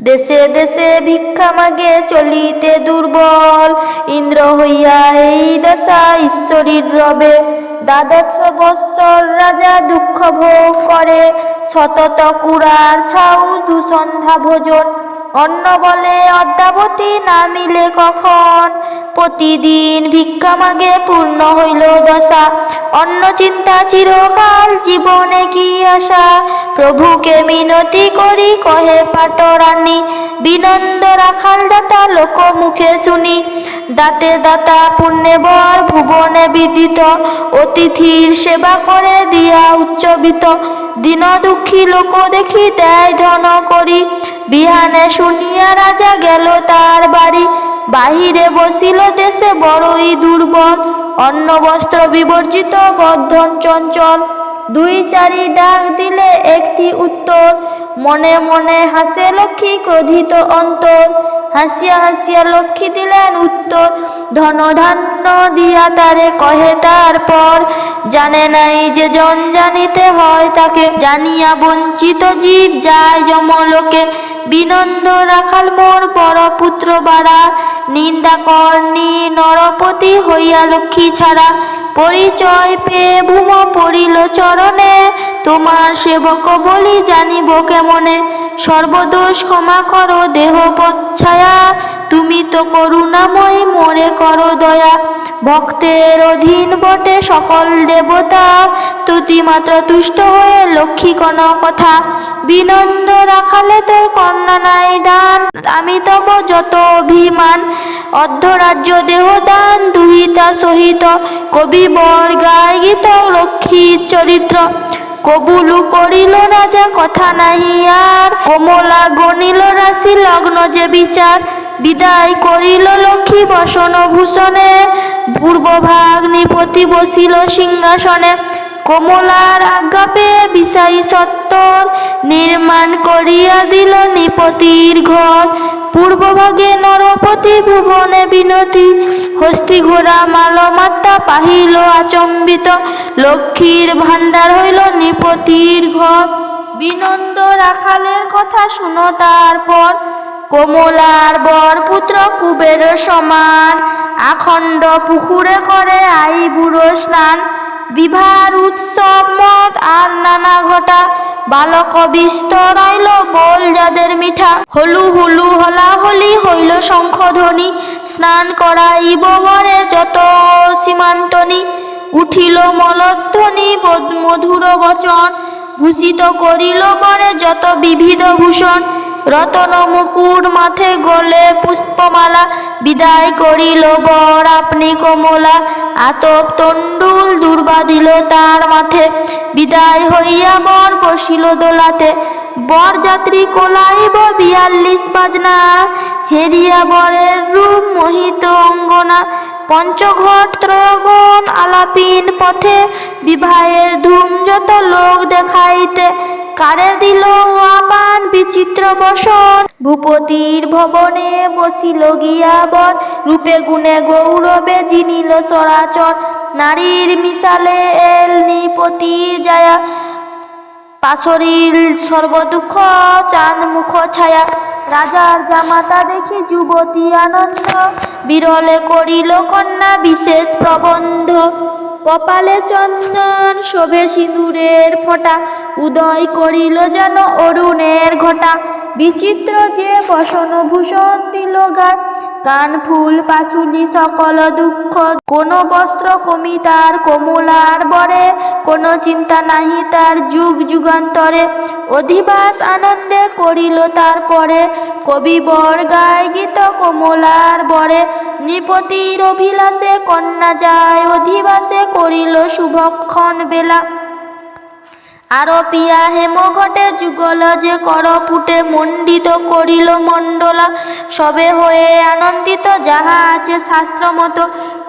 দেশে দেশে ভিক্ষা মাগে চলিতে দুর্বল। ইন্দ্র হইয়া এই দশা ঈশ্বরীর রবে। দ্বাদশ বৎসর রাজা দুঃখ ভোগ করে। সতত কুড়ার ছাউ দুসন্ধ্যা ভোজন। অন্ন বলে অদ্যাবতী না মিলে কখন? প্রতিদিন ভিক্ষা মাগে পূর্ণ হইল দশা। অন্য চিন্তা চিরকাল জীবনে কি আশা? প্রভুকে মিনতি করি, কহে পাটরানি। বিনন্দ রাখাল দাতা লোক মুখে শুনি। দাতে দাতা পুণ্যে বর, ভুবনে বিদিত। অতিথির সেবা করে দিয়া উচ্চবিত। দিন দুঃখী লোক দেখি দেয় ধন করি। বিহানে শুনিয়া রাজা গেল তার বাড়ি। বাহিরে বসিল দেশে বড়ই দুর্বল, অন্ন বস্ত্র বিবর্জিত, বর্ধন চঞ্চল। দুই চারি ডাক দিলে একটি উত্তর, মনে মনে হাসে লক্ষ্মী ক্রোধিত অন্তর। হাসিয়া হাসিয়া লক্ষ্মী দিলেন উত্তর ধন ধান্য দিয়া তারে কহে তারপর, জানে নাই যে জন জানিতে হয় তাকে। জানিয়া বঞ্চিত জীব যায় যমলোকে। বিনন্দ রাখাল মোর বড় পুত্র বাড়া। নিন্দা করনি নরপতি হইয়া লক্ষ্মী ছাড়া। পরিচয় পেয়ে ভূম পড়িল চরণে। তোমার সেবক বলি জানিব কেমনে? সর্বদোষ ক্ষমা করো দেহ ছায়া। তুমি তো করুণাময় মোরে করো দয়া। ভক্তের অধীন বটে সকল দেবতা। তুতি মাত্র তুষ্ট হয়ে লক্ষ্মী কোন কথা। বিনন্দ রাখালে তোর কন্যা নাই দান। আমি তব যত অভিমান, অর্ধরাজ্য দেহ দান দুহিতা সহিত। কবি বর গায় গীত লক্ষ্মীর চরিত্র। কবুলু করিল রাজা, কথা নাহি আর। কমলা গণিল রাশি, লগ্ন যে বিচার। বিদায় করিল লক্ষ্মী বসন ভূষণে। পূর্বভাগ নিপতি বসিল সিংহাসনে। কমলার আজ্ঞা পেয়ে বিশাই সত্তর নির্মাণ করিয়া দিল নিপতির ঘর। পূর্বভাগে নরপতি ভুবনে বিনতি। হস্তি ঘোড়া মালমাত্তা পাহিল আচম্বিত। লক্ষ্মীর ভাণ্ডার হইল নিপতির ঘর। বিনন্দ রাখালের কথা শুনো তারপর কমলার বর পুত্র কুবের সমান। আখণ্ড পুকুরে করে আই বুড়ো স্নান। বিভার উৎসব মত আর নানা ঘটা। বালক বিস্তর আইল বল যাদের মিঠা। হলু হুলু হলা হলি হইল শঙ্খধ্বনি। স্নান করাইব বরে যত সীমান্তনি। উঠিল মলধ্বনি মধুর বচন। ভূষিত করিল বরে যত বিবিধ ভূষণ। রতন মুকুট মাথে গলে পুষ্পমালা বিদায় করিল বর। আপনি কমলা আতপ তণ্ডুল দুর্বা দিল তার মাথে বিদায় হইয়া বর বসিল দোলাতে। বর যাত্রী কোলাইব বিয়াল্লিশ বাজনা। হেরিয়া বরের রূপ মোহিত অঙ্গনা। পঞ্চঘট ত্রয়গণ আলাপিন পথে। বিবাহের ধুম যত লোক দেখাইতে। কারে দিল আপান বিচিত্র বসন। ভূপতির ভবনে বসিল গিয়া বর রূপে গুণে গৌরবে জিনিল সরাচর। নারীর মিশালে এল নিপতির জায়া। পাশরিল সর্বদুঃখ চাঁদ মুখ ছায়া। রাজার জামাতা দেখি যুবতী আনন্দ। বিরলে করিল কন্যা বিশেষ প্রবন্ধ। কপালে চন্দন শোভে সিঁদুরের ফোঁটা। উদয় করিল যেন অরুণের ঘটা। বিচিত্র যে বসন ভূষণ দিল গা কান ফুল পাশুলি সকল দুঃখ, কোন বস্ত্র কমি তার কমলার বরে, কোন চিন্তা নাহি তার যুগ যুগান্তরে। অধিবাস আনন্দে করিল তারপরে কবি বর গায় গীত কমলার বরে। নৃপতির অভিলাষে কন্যা যায়, অধিবাসে করিল শুভক্ষণ বেলা। আরও পিয়া হেম ঘটে, যুগল যে কর পুটে, মণ্ডিত করিল মণ্ডলা। সবে হয়ে আনন্দিত, যাহা আছে শাস্ত্র মতো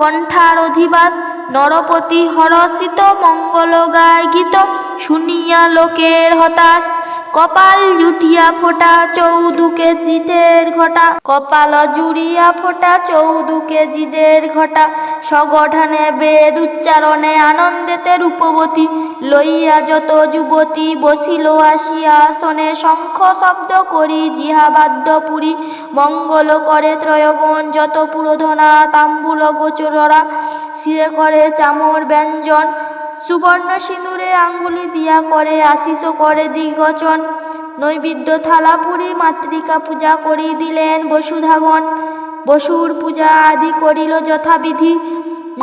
কণ্ঠার অধিবাস, নরপতি হরসিত মঙ্গল গায় গীত শুনিয়া লোকের হতাশ। কপাল জুটিয়া ফোটা চৌদুকে জিদের ঘটা। কপাল জুড়িয়া ফোটা চৌদুকে জিদের ঘটা। সগঠনে বেদ উচ্চারণে আনন্দেতে রূপবতী। লইয়া যত যুবতী বসিল আসিয়া আসনে শঙ্খ শব্দ করি জিহাবাদ্য পুরী। মঙ্গল করে ত্রয়গণ যত পুরোধনা, তাম্বুল গোচররা। শিরে করে চামর ব্যঞ্জন সুবর্ণ সিঁদুরে আঙ্গুলি দিয়া করে আশিস করে দিগচন নৈবেদ্য থালাপুরি মাতৃকা পূজা করি দিলেন বসুধাগণ বসুর পূজা আদি করিল যথাবিধি।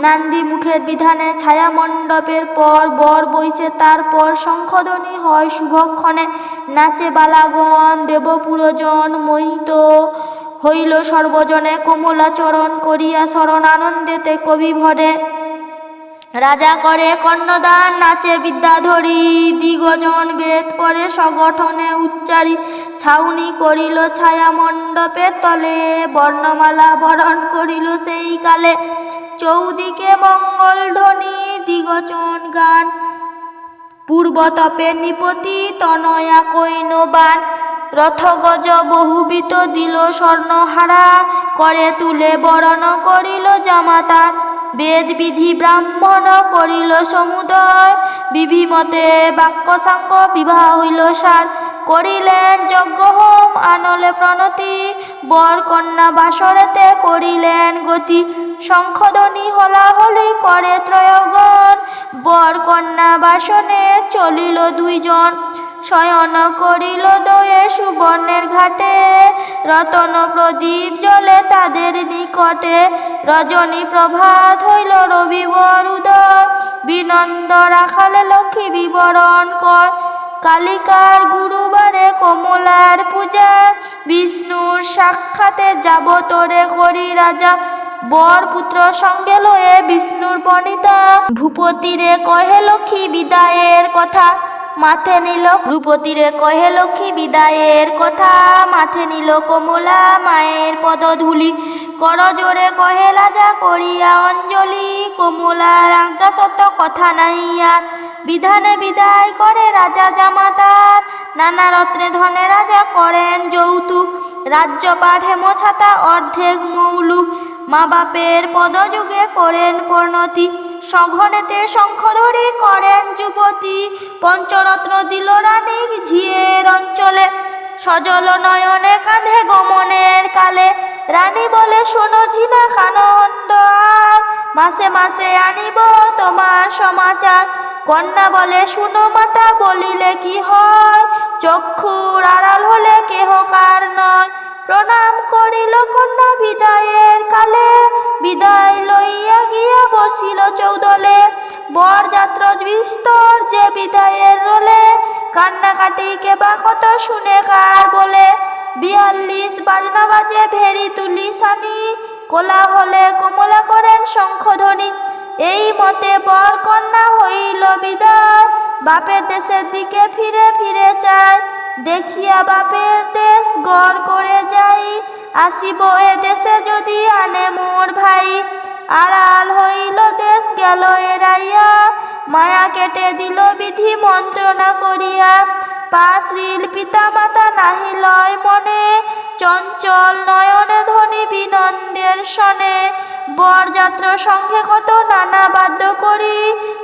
নান্দি মুখের বিধানে ছায়া মণ্ডপের পর বর বইছে, তারপর শঙ্খধ্বনি হয় শুভক্ষণে। নাচে বালাগণ, দেবপুরজন মোহিত হইল সর্বজনে। কমলাচরণ করিয়া শরণ আনন্দেতে কবি ভরে। রাজা করে কর্ণদান নাচে বিদ্যাধরী দিগজন বেদ পরে সগঠনে উচ্চারি। ছাউনি করিল ছায়া মণ্ডপে তলে, বর্ণমালা বরণ করিল সেই কালে। চৌদিকে মঙ্গল ধ্বনি, দিগজন গান। পূর্বতপে নিপতি তনয়া কৈনবান রথগজ বহুবিত দিল স্বর্ণহারা। করে তুলে বরণ করিল জামাতার। বেদ বিধি ব্রাহ্মণ করিল সমুদয়। বিভিমতে বাক্যসাঙ্গ বিবাহ হইল সার। করিলেন যজ্ঞ হোম আনলে প্রণতি। বর কন্যা বাসরেতে করিলেন গতি। শঙ্খধ্বনি হলাহলি করে ত্রয়গণ। বর কন্যা বাসনে চলিল দুইজন। শয়ন করিল দয়ে সুবর্ণের ঘাটে। রতন প্রদীপ জ্বলে তাদের নিকটে। রজনী প্রভাত হইল রবিবর উদয়। বিনন্দ রাখালে লক্ষ্মী বিবরণ কর কালিকার গুরুবারে কমলার পূজা। বিষ্ণুর সাক্ষাতে যাব তোরে করি রাজা। বর পুত্র সঙ্গে লয়ে বিষ্ণুর পণিতা ভূপতিরে কহে লক্ষ্মী বিদায়ের কথা। মাথে নিল ভূপতিরে কহে, লক্ষ্মী বিদায়ের কথা। মাথে নিল কমলা মায়ের পদধূলি। কর জোরে কহে, রাজা করিয়া অঞ্জলি। কমলার আজ্ঞা সত্য কথা নাই আর। বিধানে বিদায় করে রাজা জামাতার। নানা রত্নে ধনে রাজা করেন যৌতুক। রাজ্যপাঠ হেমছাতা অর্ধেক মৌলুক। মা বাপের পদযুগে করেন পরিণতি। সঘনেতে শঙ্খধরি করেন যুবতী। পঞ্চরত্ন দিল রানী ঝিয়ের অঞ্চলে। সজল নয়নে কাঁধে গমনের কালে। রানী বলে, শোনো ঝিনা খানন্দ আর মাসে মাসে আনিব তোমার সমাচার। কন্যা বলে, শুনো মাতা, বলিলে কি হয়? চক্ষুর আড়াল হলে কেহ কার নয়? প্রণাম করিল কন্যা বিদায়ের কালে। বিদায় লইয়া গিয়া বসিল চৌদলে। বরযাত্র বিস্তর যে বিদায়ের রোলে। কান্নাকাটি কেবা কত শুনে কার বলে। বিয়াল্লিশ বাজনা বাজে ভেরি তুলি সানি কোলা হলে কমলা করেন শঙ্খধ্বনি। এই মতে বর কন্যা হইল বিদায়। বাপের দেশের দিকে ফিরে ফিরে চায়। দেখিয়া বাপের দেশ গড় করে যাই। আসিব এ দেশে যদি আনে মোর ভাই। আড়াল হইল দেশ গেল এরাইয়া মায়া কেটে দিল বিধি মন্ত্রণা করিয়া। পাশিল পিতা মাতা নাহি লয় মনে। চঞ্চল নয়নে ধ্বনি বিনন্দের সনে। বরযাত্র সঙ্গে কত নানা বাদ্য করি।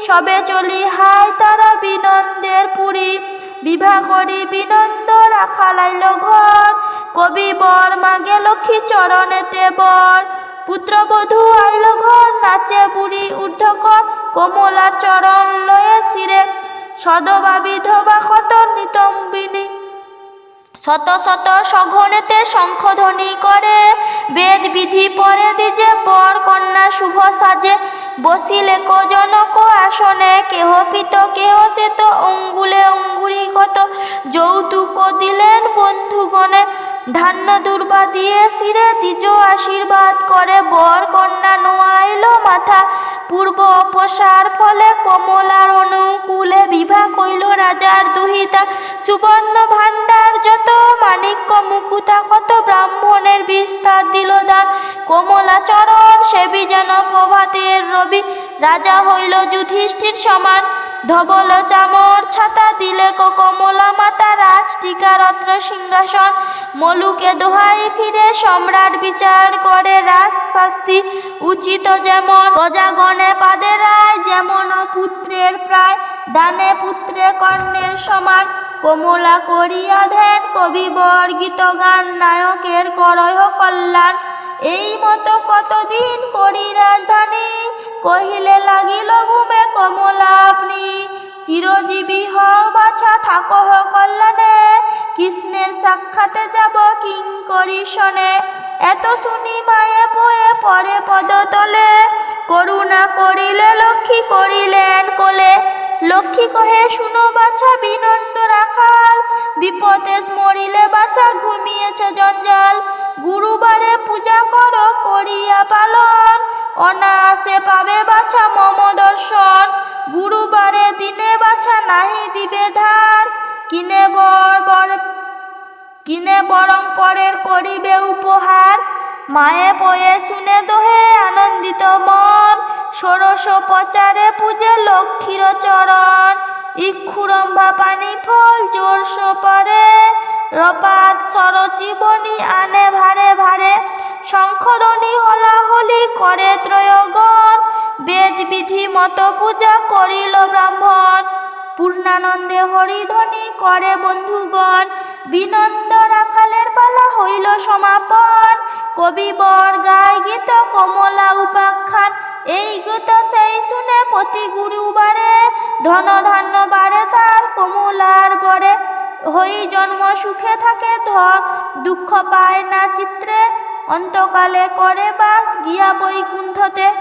সবে চলি হায় তারা বিনন্দের পুরী। বিভা করি, বিনন্দ রাখা লাইল ঘর। কবি বর মাগে লক্ষ্মী চরণেতে বর। পুত্রবধূ আইল ঘর, নাচে বুড়ি ঊর্ধ্বকর কোমলার চরণ লয়ে শিরে। সদবা বিধবা কত নিতম্বিনী। শত শত সঘনেতে শঙ্খধ্বনি করে। বেদ বিধি পরে দিজে, বর কন্যা শুভ সাজে। বসিলে কো জনক আসনে, কেহ পিত, কেহ শ্বেত, অঙ্গুলে অঙ্গুরিগত যৌতুক দিলেন বন্ধুগণে, ধান্য দুর্বা দিয়ে শিরে দ্বিজ আশীর্বাদ করে। বর কন্যা নোয়াইল মাথা, পূর্ব অপসার ফলে কমলার অনুকূলে বিভা কইল রাজার দুহিতা। সুবর্ণ ভাণ্ডার যত মাণিক্য মুকুতা কত ব্রাহ্মণের বিস্তার দিল দান কমলা চরণ সেবি যেন প্রভাতের রবি। রাজা হইল যুধিষ্ঠির সমান। ধবল চামর ছাতা দিলে কো কমলা মাতা রাজ টিকা রত্ন সিংহাসন। মলুকে দোহাই ফিরে সম্রাট বিচার করে রাজ শাস্তি উচিত যেমন প্রজাগণে পাদে রায় যেমন পুত্রের প্রায়। দানে পুত্রে কর্ণের সমান। কমলা করিয়া ধ্যান কবি বর্গিত গান, নায়কের করয় কল্যাণ। এই মতো কতদিন করি রাজধানী? কহিলে লাগিল ঘুমে কমলা আপনি। চিরজীবী হ, বাছা, থাকো হ কল্যাণে। কৃষ্ণের সাক্ষাতে যাব কিং করি শনে এত শুনি মায়ে পয়ে পরে পদতলে। করুণা করিলে লক্ষ্মী করিলেন কোলে। লক্ষ্মী কহে, শুনো বাছা, বিনন্দ রাখাল। বিপদে মরিলে বাছা, ঘুমিয়েছে জঞ্জাল। গুরুবারে পূজা করো, করিয়া পালন। অনায়াসে পাবে বাছা মম দর্শন। গুরুবারে দিনে বাছা নাহি দিবে ধার। কিনে বর বর, কিনে বরং পরের করিবে উপহার। মায়ে পয়ে শুনে দোহে আনন্দিত মন। ষোড়শ প্রচারে পূজে লক্ষ্মীর চরণ। ইক্ষুরম্ভা পানি ফল জোর পরে। রপাত সরচীবনী আনে ভারে ভারে। শঙ্খধ্বনি হলাহলি করে ত্রয়গণ। বেদ বিধি মতো পূজা করিল ব্রাহ্মণ। পূর্ণানন্দে হরিধ্বনি করে বন্ধুগণ। বিনন্দ রাখালের পালা হইল সমাপন। কবি বর গায় গীত কমলা উপাখ্যান। এই গীত সেই শুনে প্রতি গুরুবারে ধন ধান্য বাড়ে তার কমলার বরে। হই জন্ম সুখে থাকে ধ, দুঃখ পায় না চিত্রে। অন্তকালে করে বাস গিয়া বৈকুণ্ঠতে।